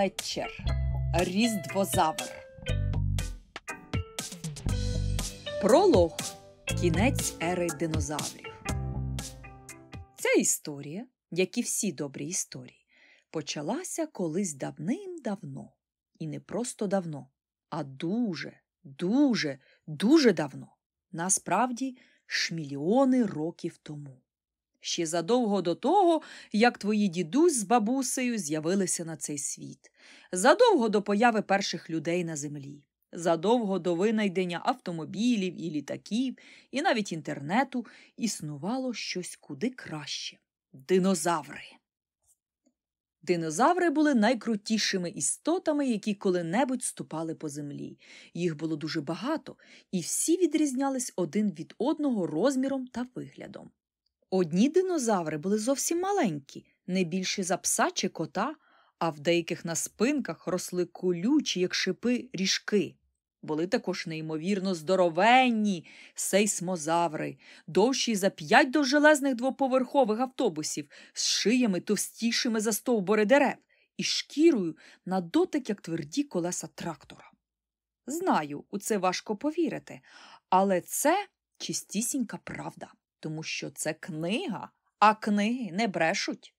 Флетчер Різдвозавр. Пролог. Кінець ери динозаврів. Ця історія, як і всі добрі історії, почалася колись давним-давно. І не просто давно, а дуже, дуже, дуже давно. Насправді шмільйони років тому. Ще задовго до того, як твої дідусь з бабусею з'явилися на цей світ, задовго до появи перших людей на землі, задовго до винайдення автомобілів і літаків, і навіть інтернету існувало щось куди краще динозаври. Динозаври були найкрутішими істотами, які коли-небудь ступали по землі. Їх було дуже багато, і всі відрізнялись один від одного розміром та виглядом. Одні динозаври були зовсім маленькі, не більші за пса чи кота, а в деяких на спинках росли колючі, як шипи, ріжки. Були також неймовірно здоровенні сейсмозаври, довші за п'ять довжелезних двоповерхових автобусів, з шиями товстішими за стовбори дерев і шкірою на дотик, як тверді колеса трактора. Знаю, у це важко повірити, але це чистісінька правда тому що це книга, а книги не брешуть.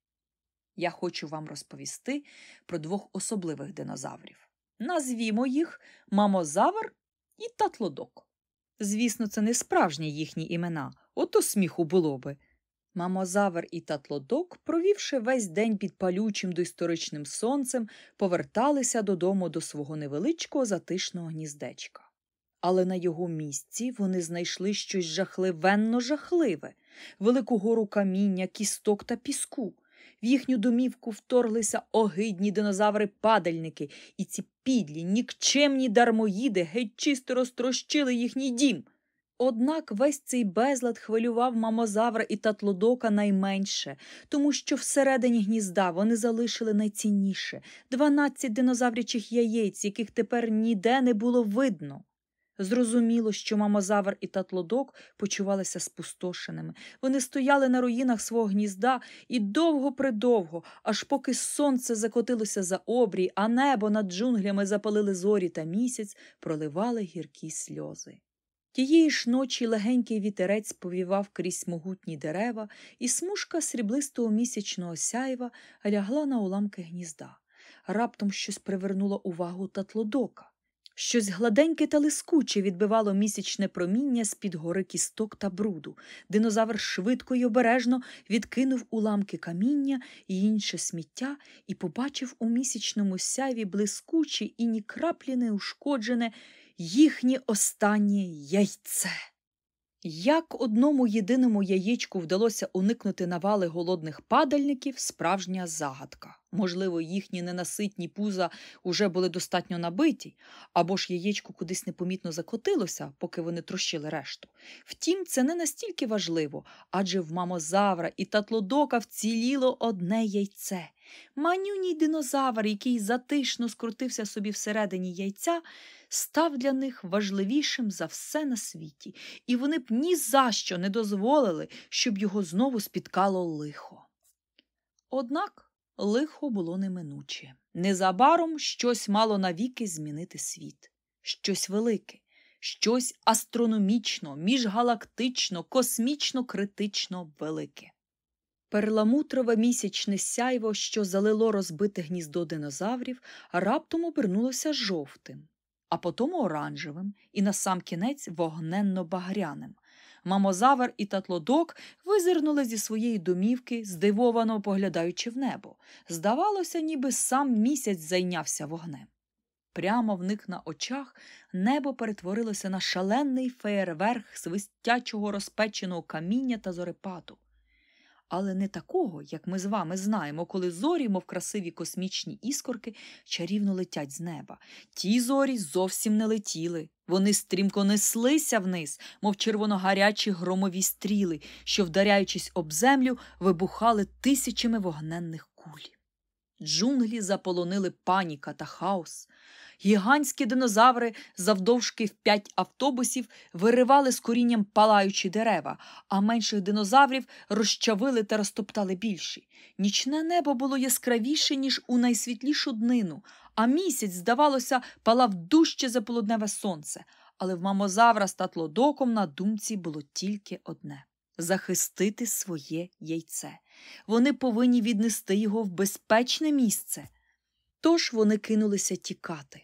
Я хочу вам розповісти про двох особливих динозаврів. Назвімо їх мамозавр і татлодок. Звісно, це не справжні їхні імена, ото сміху було би. Мамозавр і татлодок, провівши весь день під палючим доісторичним сонцем, поверталися додому до свого невеличкого затишного гніздечка але на його місці вони знайшли щось жахливенно жахливе, велику гору каміння, кісток та піску. В їхню домівку вторглися огидні динозаври-падальники, і ці підлі, нікчемні дармоїди геть чисто розтрощили їхній дім. Однак весь цей безлад хвилював мамозавра і татлодока найменше, тому що всередині гнізда вони залишили найцінніше дванадцять динозаврячих яєць, яких тепер ніде не було видно. Зрозуміло, що мамозавр і татлодок почувалися спустошеними. Вони стояли на руїнах свого гнізда і довго-придовго, аж поки сонце закотилося за обрій, а небо над джунглями запалили зорі та місяць, проливали гіркі сльози. Тієї ж ночі легенький вітерець повівав крізь могутні дерева, і смужка сріблистого місячного сяйва лягла на уламки гнізда. Раптом щось привернуло увагу татлодока. Щось гладеньке та лискуче відбивало місячне проміння з під гори кісток та бруду. Динозавр швидко й обережно відкинув уламки каміння і інше сміття і побачив у місячному сяйві блискуче і ні краплі не ушкоджене їхнє останнє яйце. Як одному єдиному яєчку вдалося уникнути навали голодних падальників, справжня загадка. Можливо, їхні ненаситні пуза уже були достатньо набиті, або ж яєчко кудись непомітно закотилося, поки вони трощили решту. Втім, це не настільки важливо, адже в мамозавра і татлодока вціліло одне яйце. Манюній динозавр, який затишно скрутився собі всередині яйця, став для них важливішим за все на світі, і вони б ні за що не дозволили, щоб його знову спіткало лихо. Однак лихо було неминуче. Незабаром щось мало навіки змінити світ, щось велике, щось астрономічно, міжгалактично, космічно критично велике. Перламутрове місячне сяйво, що залило розбите гніздо динозаврів, раптом обернулося жовтим, а потім оранжевим і насамкінець вогненно багряним. Мамозавр і татлодок визирнули зі своєї домівки, здивовано поглядаючи в небо. Здавалося, ніби сам місяць зайнявся вогнем. Прямо в них на очах небо перетворилося на шалений феєрверх свистячого розпеченого каміння та зорепату але не такого, як ми з вами знаємо, коли зорі, мов красиві космічні іскорки, чарівно летять з неба. Ті зорі зовсім не летіли. Вони стрімко неслися вниз, мов червоногарячі громові стріли, що, вдаряючись об землю, вибухали тисячами вогненних куль. Джунглі заполонили паніка та хаос. Гігантські динозаври завдовжки в п'ять автобусів виривали з корінням палаючі дерева, а менших динозаврів розчавили та розтоптали більші. Нічне небо було яскравіше, ніж у найсвітлішу днину, а місяць, здавалося, палав дужче за полудневе сонце. Але в мамозавра з татлодоком на думці було тільки одне захистити своє яйце. Вони повинні віднести його в безпечне місце. Тож вони кинулися тікати.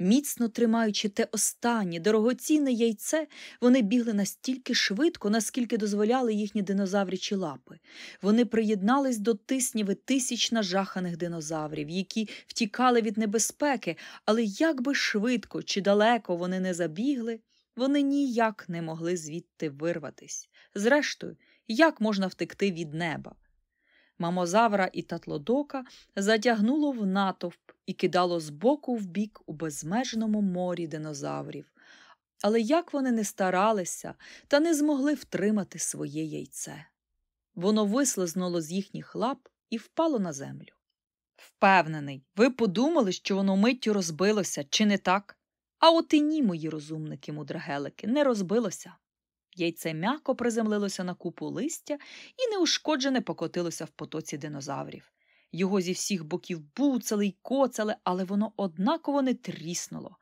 Міцно тримаючи те останнє дорогоцінне яйце, вони бігли настільки швидко, наскільки дозволяли їхні динозаврячі лапи. Вони приєднались до тисніви тисяч нажаханих динозаврів, які втікали від небезпеки, але як би швидко чи далеко вони не забігли, вони ніяк не могли звідти вирватись. Зрештою, як можна втекти від неба? Мамозавра і татлодока затягнуло в натовп і кидало з боку в бік у безмежному морі динозаврів. Але як вони не старалися та не змогли втримати своє яйце. Воно вислизнуло з їхніх лап і впало на землю. Впевнений, ви подумали, що воно миттю розбилося, чи не так? А от і ні, мої розумники, мудрагелики, не розбилося. Яйце м'яко приземлилося на купу листя і неушкоджене покотилося в потоці динозаврів. Його зі всіх боків буцали й коцали, але воно однаково не тріснуло.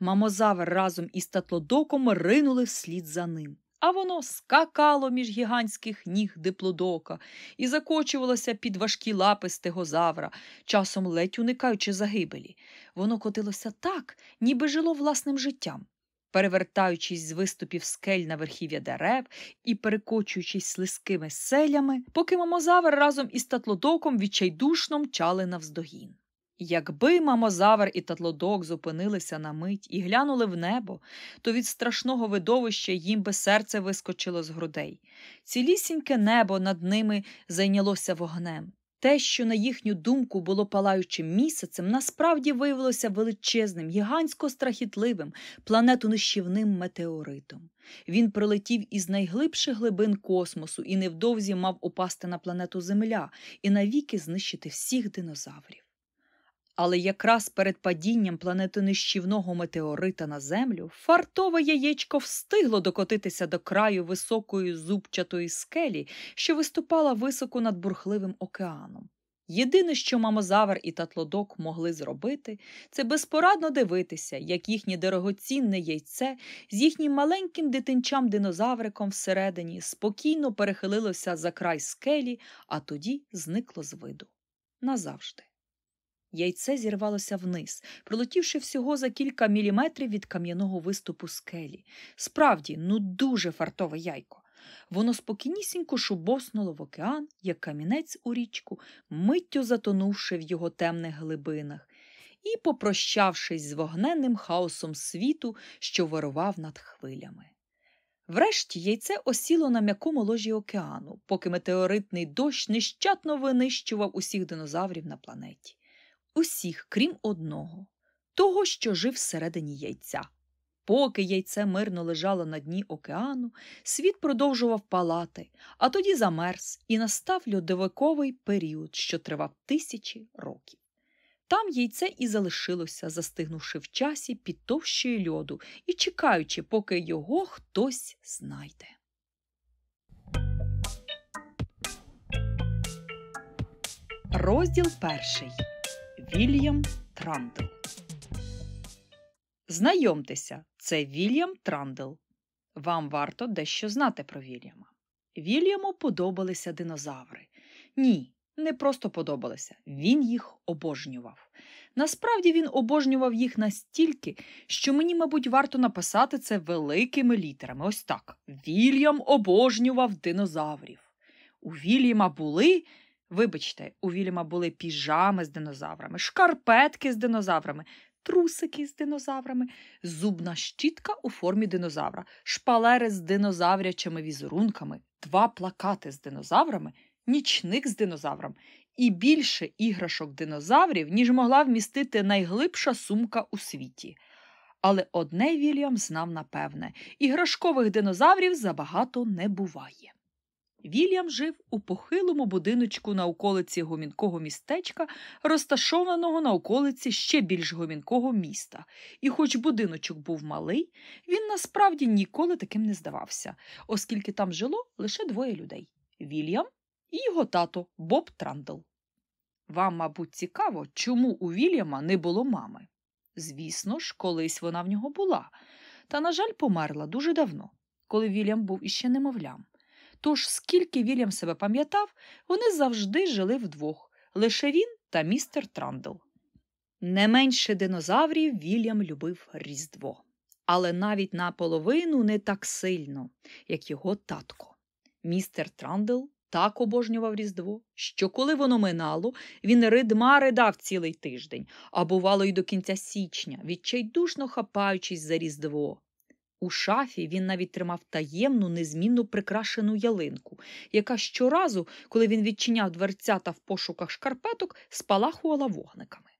Мамозавр разом із татлодоком ринули вслід за ним. А воно скакало між гігантських ніг диплодока і закочувалося під важкі лапи стегозавра, часом ледь уникаючи загибелі. Воно котилося так, ніби жило власним життям перевертаючись з виступів скель на верхів'я дерев і перекочуючись слизькими селями, поки мамозавр разом із татлодоком відчайдушно мчали навздогін. Якби мамозавр і татлодок зупинилися на мить і глянули в небо, то від страшного видовища їм би серце вискочило з грудей. Цілісіньке небо над ними зайнялося вогнем. Те, що, на їхню думку, було палаючим місяцем, насправді виявилося величезним, гігантсько страхітливим, планетонищівним метеоритом. Він прилетів із найглибших глибин космосу і невдовзі мав упасти на планету Земля і навіки знищити всіх динозаврів. Але якраз перед падінням планетонищівного метеорита на землю фартове яєчко встигло докотитися до краю високої зубчатої скелі, що виступала високо над бурхливим океаном. Єдине, що мамозавр і татлодок могли зробити, це безпорадно дивитися, як їхнє дорогоцінне яйце з їхнім маленьким дитинчам динозавриком всередині спокійно перехилилося за край скелі, а тоді зникло з виду. Назавжди. Яйце зірвалося вниз, пролетівши всього за кілька міліметрів від кам'яного виступу скелі. Справді, ну дуже фартове яйко. Воно спокійнісінько шубоснуло в океан, як камінець у річку, миттю затонувши в його темних глибинах, і попрощавшись з вогненним хаосом світу, що вирував над хвилями. Врешті яйце осіло на м'якому ложі океану, поки метеоритний дощ нещатно винищував усіх динозаврів на планеті усіх, крім одного, того, що жив всередині яйця. Поки яйце мирно лежало на дні океану, світ продовжував палати, а тоді замерз і настав льодовиковий період, що тривав тисячі років. Там яйце і залишилося, застигнувши в часі під товщою льоду і чекаючи, поки його хтось знайде. Розділ перший Вільям Трандл. Знайомтеся, це Вільям Трандл. Вам варто дещо знати про Вільяма. Вільяму подобалися динозаври. Ні, не просто подобалися, він їх обожнював. Насправді він обожнював їх настільки, що мені, мабуть, варто написати це великими літерами. Ось так. Вільям обожнював динозаврів. У Вільяма були Вибачте, у Вільяма були піжами з динозаврами, шкарпетки з динозаврами, трусики з динозаврами, зубна щітка у формі динозавра, шпалери з динозаврячими візерунками, два плакати з динозаврами, нічник з динозавром і більше іграшок динозаврів, ніж могла вмістити найглибша сумка у світі. Але одне Вільям знав напевне іграшкових динозаврів забагато не буває. Вільям жив у похилому будиночку на околиці гомінкого містечка, розташованого на околиці ще більш гомінкого міста. І хоч будиночок був малий, він насправді ніколи таким не здавався, оскільки там жило лише двоє людей Вільям і його тато Боб Трандл. Вам, мабуть, цікаво, чому у Вільяма не було мами. Звісно ж, колись вона в нього була, та, на жаль, померла дуже давно, коли Вільям був іще немовлям. Тож, скільки Вільям себе пам'ятав, вони завжди жили вдвох лише він та містер Трандл. Не менше динозаврів Вільям любив Різдво, але навіть наполовину не так сильно, як його татко. Містер Трандл так обожнював Різдво, що коли воно минало, він ридма ридав цілий тиждень, а бувало, й до кінця січня, відчайдушно хапаючись за Різдво. У шафі він навіть тримав таємну, незмінно прикрашену ялинку, яка щоразу, коли він відчиняв дверцята в пошуках шкарпеток, спалахувала вогниками.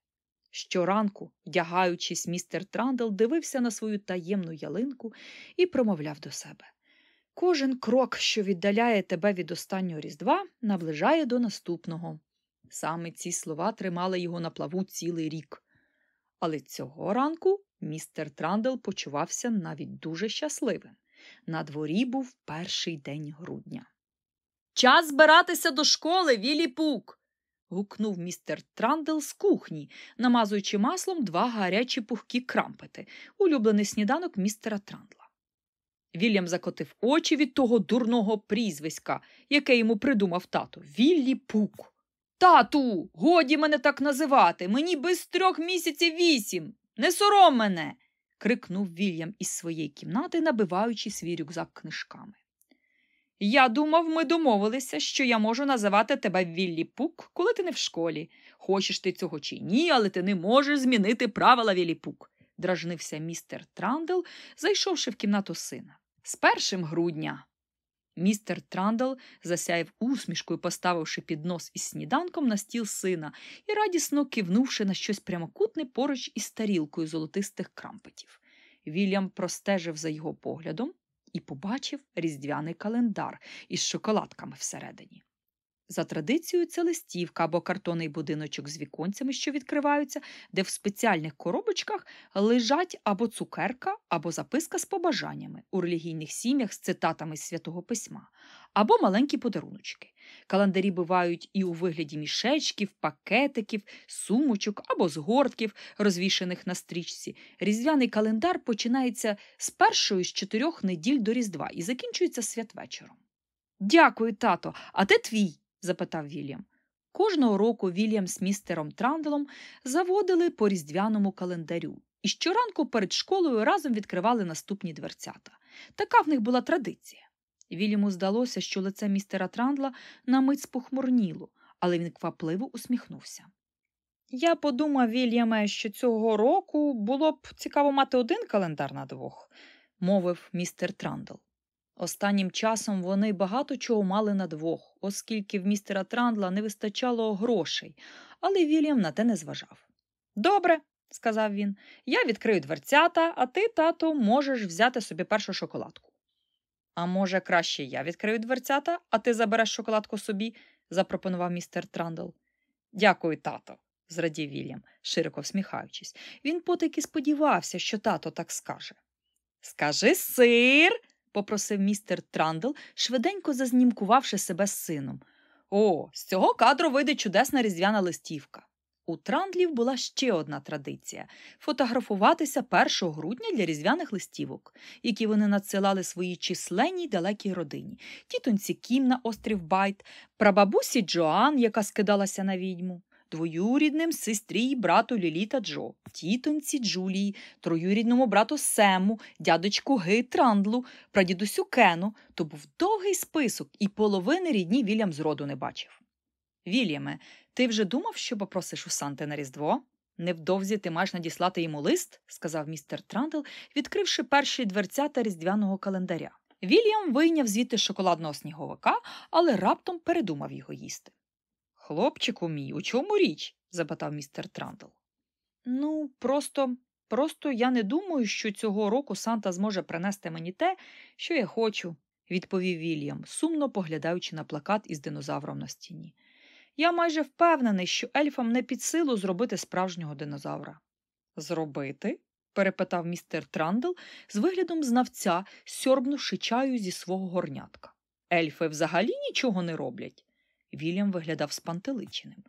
Щоранку, вдягаючись, містер Трандл дивився на свою таємну ялинку і промовляв до себе Кожен крок, що віддаляє тебе від останнього Різдва, наближає до наступного. Саме ці слова тримали його на плаву цілий рік. Але цього ранку містер Трандл почувався навіть дуже щасливим. На дворі був перший день грудня. Час збиратися до школи, Вілі Пук. гукнув містер Трандл з кухні, намазуючи маслом два гарячі пухкі крампети, улюблений сніданок містера Трандла. Вільям закотив очі від того дурного прізвиська, яке йому придумав тато Віллі Пук. Тату, годі мене так називати. Мені без трьох місяців вісім. Не сором мене. крикнув Вільям із своєї кімнати, набиваючи свій рюкзак книжками. Я думав, ми домовилися, що я можу називати тебе Віллі Пук, коли ти не в школі. Хочеш ти цього чи ні, але ти не можеш змінити правила Віллі Пук, дражнився містер Трандл, зайшовши в кімнату сина. З першим грудня. Містер Трандл засяяв усмішкою, поставивши піднос із сніданком на стіл сина і радісно кивнувши на щось прямокутне поруч із тарілкою золотистих крампетів. Вільям простежив за його поглядом і побачив різдвяний календар із шоколадками всередині. За традицією, це листівка або картонний будиночок з віконцями, що відкриваються, де в спеціальних коробочках лежать або цукерка, або записка з побажаннями у релігійних сім'ях з цитатами з святого письма, або маленькі подаруночки. Календарі бувають і у вигляді мішечків, пакетиків, сумочок або згортків, розвішених на стрічці. Різдвяний календар починається з першої з чотирьох неділь до Різдва і закінчується святвечором. Дякую, тато, а де твій? Запитав Вільям. Кожного року Вільям з містером Транделом заводили по різдвяному календарю і щоранку перед школою разом відкривали наступні дверцята. Така в них була традиція. Вільяму здалося, що лице містера Трандла на мить спохмурніло, але він квапливо усміхнувся. Я подумав, Вільяме, що цього року було б цікаво мати один календар на двох, мовив містер Трандл. Останнім часом вони багато чого мали на двох, оскільки в містера Трандла не вистачало грошей, але Вільям на те не зважав. Добре, сказав він, я відкрию дверцята, а ти, тато, можеш взяти собі першу шоколадку. А може, краще я відкрию дверцята, а ти забереш шоколадку собі, запропонував містер Трандл. Дякую, тато, зрадів Вільям, широко всміхаючись. Він потайки сподівався, що тато так скаже. Скажи сир попросив містер Трандл, швиденько зазнімкувавши себе з сином. О, з цього кадру вийде чудесна різдвяна листівка. У Трандлів була ще одна традиція фотографуватися 1 грудня для різдвяних листівок, які вони надсилали своїй численній далекій родині тітоньці Кім на острів Байт, прабабусі Джоан, яка скидалася на відьму, двоюрідним сестрі й брату Лілі та Джо, тітоньці Джулії, троюрідному брату Сему, дядечку Трандлу, прадідусю Кену, то був довгий список, і половини рідні Вільям зроду не бачив. Вільяме, ти вже думав, що попросиш у Санти на Різдво? Невдовзі ти маєш надіслати йому лист, сказав містер Трандл, відкривши перші дверцята різдвяного календаря. Вільям вийняв звідти шоколадного сніговика, але раптом передумав його їсти. Хлопчику мій, у чому річ? запитав містер Трандл. Ну, просто, просто я не думаю, що цього року Санта зможе принести мені те, що я хочу, відповів Вільям, сумно поглядаючи на плакат із динозавром на стіні. Я майже впевнений, що ельфам не під силу зробити справжнього динозавра. Зробити? перепитав містер Трандл з виглядом знавця, сьорбнувши чаю зі свого горнятка. Ельфи взагалі нічого не роблять. Вільям виглядав спантеличеним.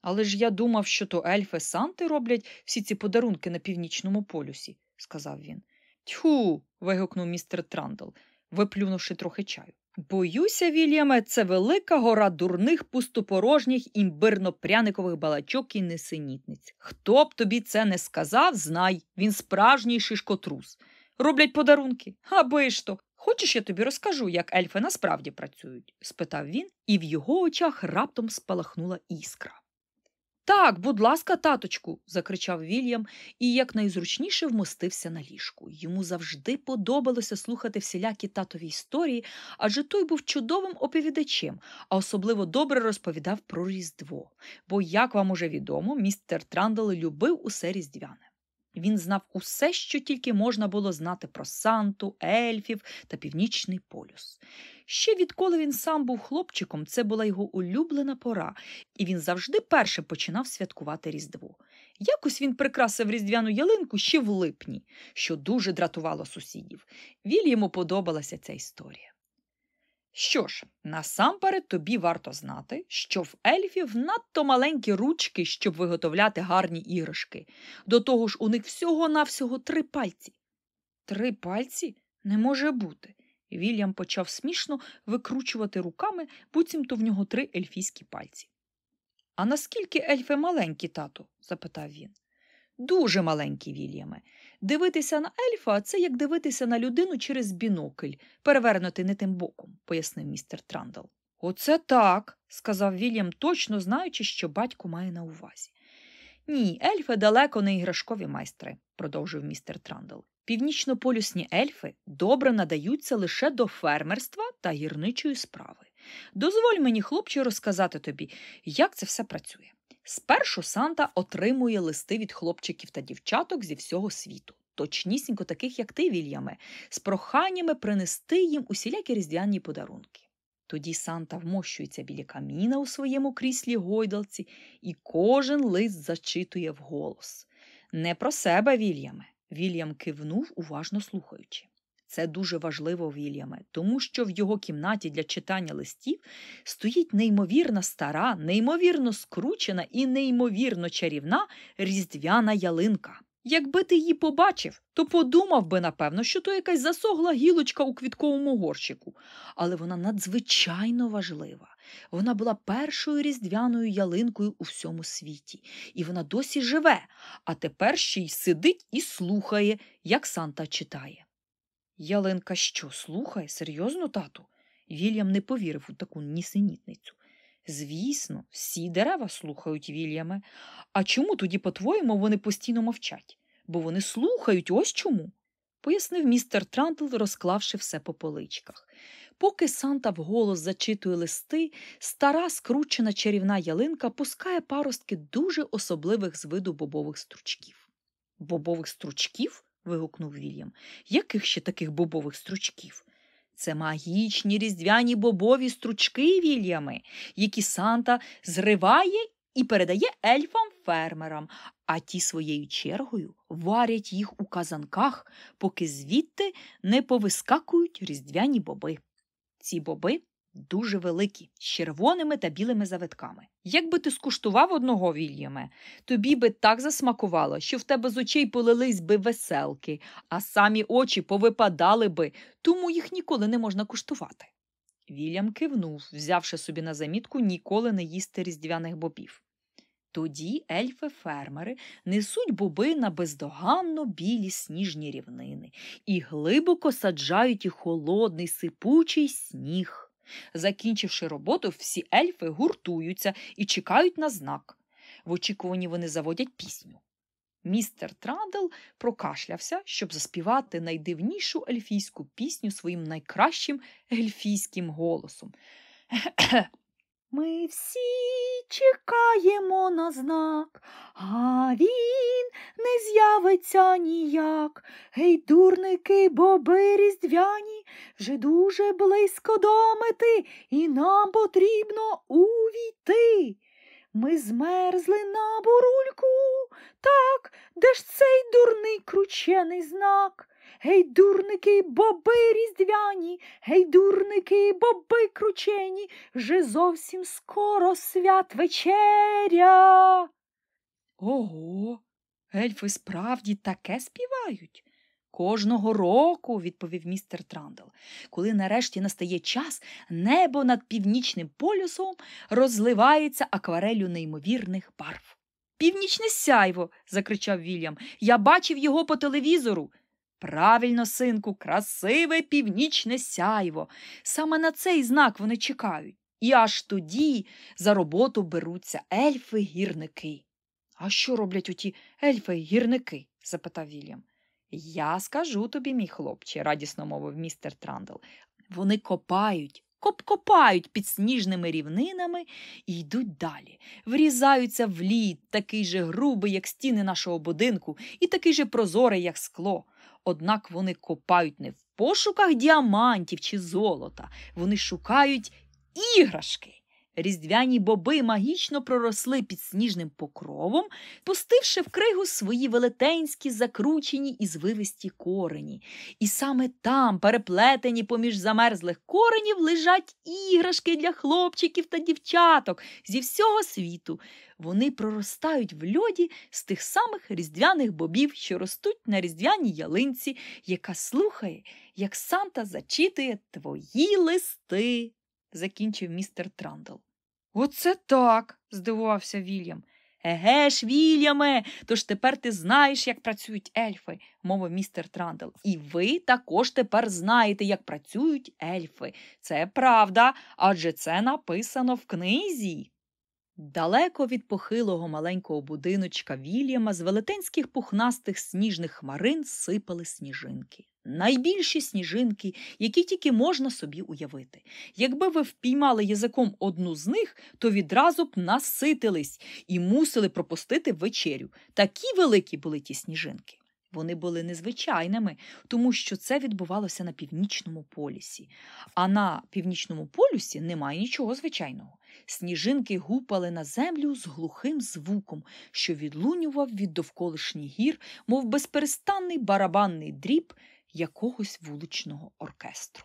Але ж я думав, що то ельфи Санти роблять всі ці подарунки на північному полюсі, сказав він. Тьху. вигукнув містер Трандл, виплюнувши трохи чаю. Боюся, Вільяме, це велика гора дурних пустопорожніх імбирно-пряникових балачок і несенітниць. Хто б тобі це не сказав, знай, він справжній шишкотрус. Роблять подарунки. Аби ж то. Хочеш, я тобі розкажу, як ельфи насправді працюють? спитав він, і в його очах раптом спалахнула іскра. Так, будь ласка, таточку, закричав Вільям і якнайзручніше вмостився на ліжку. Йому завжди подобалося слухати всілякі татові історії, адже той був чудовим оповідачем, а особливо добре розповідав про Різдво. Бо, як вам уже відомо, містер Трандл любив усе різдвяне. Він знав усе, що тільки можна було знати про Санту, ельфів та північний полюс. Ще відколи він сам був хлопчиком, це була його улюблена пора, і він завжди перше починав святкувати Різдво. Якось він прикрасив різдвяну ялинку ще в липні, що дуже дратувало сусідів. Вільяму подобалася ця історія. Що ж, насамперед тобі варто знати, що в ельфів надто маленькі ручки, щоб виготовляти гарні іграшки. До того ж, у них всього-навсього три пальці. Три пальці не може бути. Вільям почав смішно викручувати руками, буцімто в нього три ельфійські пальці. А наскільки ельфи маленькі, тату? запитав він. Дуже маленькі, Вільяме. Дивитися на ельфа це як дивитися на людину через бінокль, перевернути не тим боком, пояснив містер Трандл. Оце так, сказав Вільям, точно знаючи, що батько має на увазі. Ні, ельфи далеко не іграшкові майстри, продовжив містер Трандл. Північнополюсні ельфи добре надаються лише до фермерства та гірничої справи. Дозволь мені, хлопче, розказати тобі, як це все працює. Спершу Санта отримує листи від хлопчиків та дівчаток зі всього світу, точнісінько таких, як ти, Вільяме, з проханнями принести їм усілякі різдвяні подарунки. Тоді Санта вмощується біля каміна у своєму кріслі гойдалці, і кожен лист зачитує вголос. Не про себе, Вільяме. Вільям кивнув, уважно слухаючи. Це дуже важливо, Вільяме, тому що в його кімнаті для читання листів стоїть неймовірна стара, неймовірно скручена і неймовірно чарівна різдвяна ялинка. Якби ти її побачив, то подумав би, напевно, що то якась засогла гілочка у квітковому горщику. Але вона надзвичайно важлива. Вона була першою різдвяною ялинкою у всьому світі, і вона досі живе, а тепер ще й сидить і слухає, як Санта читає. Ялинка що, слухає? Серйозно, тату? Вільям не повірив у таку нісенітницю. Звісно, всі дерева слухають Вільяме. А чому тоді, по-твоєму, вони постійно мовчать? Бо вони слухають ось чому, пояснив містер Трантл, розклавши все по поличках. Поки Санта вголос зачитує листи, стара скручена чарівна ялинка пускає паростки дуже особливих з виду бобових стручків. Бобових стручків? Вигукнув Вільям. Яких ще таких бобових стручків? Це магічні різдвяні бобові стручки Вільями, які Санта зриває і передає ельфам-фермерам, а ті своєю чергою варять їх у казанках, поки звідти не повискакують різдвяні боби. Ці боби дуже великі, з червоними та білими завитками. Якби ти скуштував одного Вільяме, тобі би так засмакувало, що в тебе з очей полились би веселки, а самі очі повипадали би, тому їх ніколи не можна куштувати. Вільям кивнув, взявши собі на замітку ніколи не їсти різдвяних бобів. Тоді ельфи-фермери несуть боби на бездоганно білі сніжні рівнини і глибоко саджають у холодний сипучий сніг. Закінчивши роботу, всі ельфи гуртуються і чекають на знак. В очікуванні вони заводять пісню. Містер Трандл прокашлявся, щоб заспівати найдивнішу ельфійську пісню своїм найкращим ельфійським голосом. Ми всі чекаємо на знак, а він не з'явиться ніяк. Гей, дурники, боби різдвяні, вже дуже близько до мети, і нам потрібно увійти. Ми змерзли на бурульку, так, де ж цей дурний кручений знак? Гей, дурники, боби різдвяні, гей, дурники, боби кручені, вже зовсім скоро свят вечеря. Ого, ельфи справді таке співають. Кожного року, відповів містер Трандл, коли нарешті настає час, небо над північним полюсом розливається акварелю неймовірних барв. Північне сяйво, закричав Вільям. Я бачив його по телевізору. Правильно, синку, красиве північне сяйво. Саме на цей знак вони чекають. І аж тоді за роботу беруться ельфи-гірники. А що роблять оті ельфи-гірники? запитав Вільям. Я скажу тобі, мій хлопче, радісно мовив містер Трандл. Вони копають, коп-копають під сніжними рівнинами і йдуть далі, врізаються в лід, такий же грубий, як стіни нашого будинку, і такий же прозорий, як скло. Однак вони копають не в пошуках діамантів чи золота, вони шукають іграшки. Різдвяні боби магічно проросли під сніжним покровом, пустивши в кригу свої велетенські, закручені і звивисті корені. І саме там, переплетені поміж замерзлих коренів, лежать іграшки для хлопчиків та дівчаток зі всього світу. Вони проростають в льоді з тих самих різдвяних бобів, що ростуть на різдвяній ялинці, яка слухає, як Санта зачитує твої листи закінчив містер Трандл. Оце так, здивувався Вільям. Еге ж, Вільяме, тож тепер ти знаєш, як працюють ельфи, мовив містер Трандл. І ви також тепер знаєте, як працюють ельфи. Це правда, адже це написано в книзі. Далеко від похилого маленького будиночка Вільяма з велетенських пухнастих сніжних хмарин сипали сніжинки. Найбільші сніжинки, які тільки можна собі уявити. Якби ви впіймали язиком одну з них, то відразу б наситились і мусили пропустити вечерю. Такі великі були ті сніжинки. Вони були незвичайними, тому що це відбувалося на північному полюсі. А на північному полюсі немає нічого звичайного. Сніжинки гупали на землю з глухим звуком, що відлунював від довколишніх гір, мов безперестанний барабанний дріб якогось вуличного оркестру.